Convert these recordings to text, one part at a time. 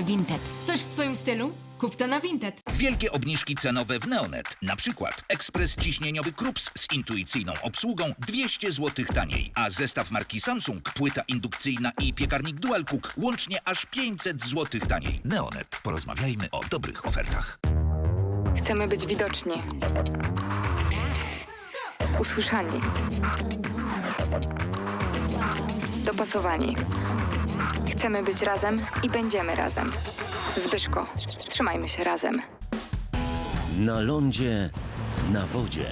Vinted. Coś w twoim stylu? Kup to na Vinted. Wielkie obniżki cenowe w Neonet. Na przykład ekspres ciśnieniowy Krups z intuicyjną obsługą 200 zł taniej, a zestaw marki Samsung, płyta indukcyjna i piekarnik Dual Cook łącznie aż 500 zł taniej. Neonet. Porozmawiajmy o dobrych ofertach. Chcemy być widoczni. Usłyszani. Dopasowani. Chcemy być razem i będziemy razem. Zbyszko, trzymajmy się razem. Na lądzie, na wodzie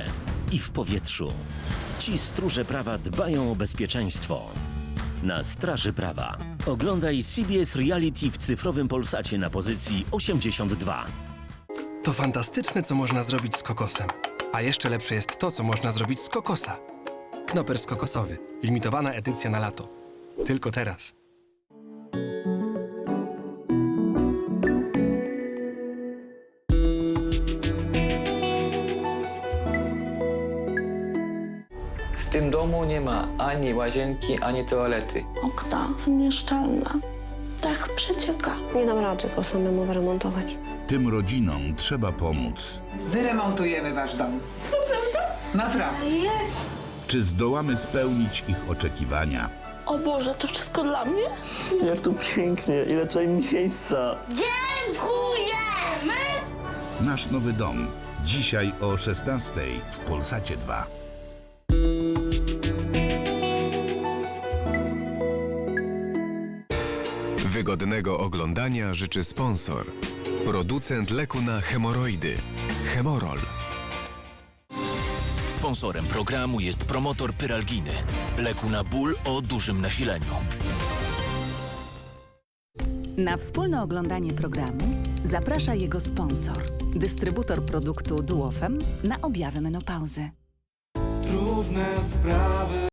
i w powietrzu. Ci stróże prawa dbają o bezpieczeństwo. Na Straży Prawa. Oglądaj CBS Reality w cyfrowym Polsacie na pozycji 82. To fantastyczne, co można zrobić z kokosem. A jeszcze lepsze jest to, co można zrobić z kokosa. Knopers kokosowy. Limitowana edycja na lato. Tylko teraz. W tym domu nie ma ani łazienki, ani toalety. Okna są nieszczelne. Dach przecieka. Nie dam rady go samemu wyremontować. Tym rodzinom trzeba pomóc. Wyremontujemy wasz dom. Naprawdę? Naprawdę. Czy zdołamy spełnić ich oczekiwania? O Boże, to wszystko dla mnie? Jak tu pięknie, ile tutaj miejsca. Nasz nowy dom. Dzisiaj o 16 w Polsacie 2. Wygodnego oglądania życzy sponsor. Producent leku na hemoroidy. Hemorol. Sponsorem programu jest promotor pyralginy, leku na ból o dużym nasileniu. Na wspólne oglądanie programu zaprasza jego sponsor, dystrybutor produktu Duofem na objawy menopauzy. Trudne sprawy.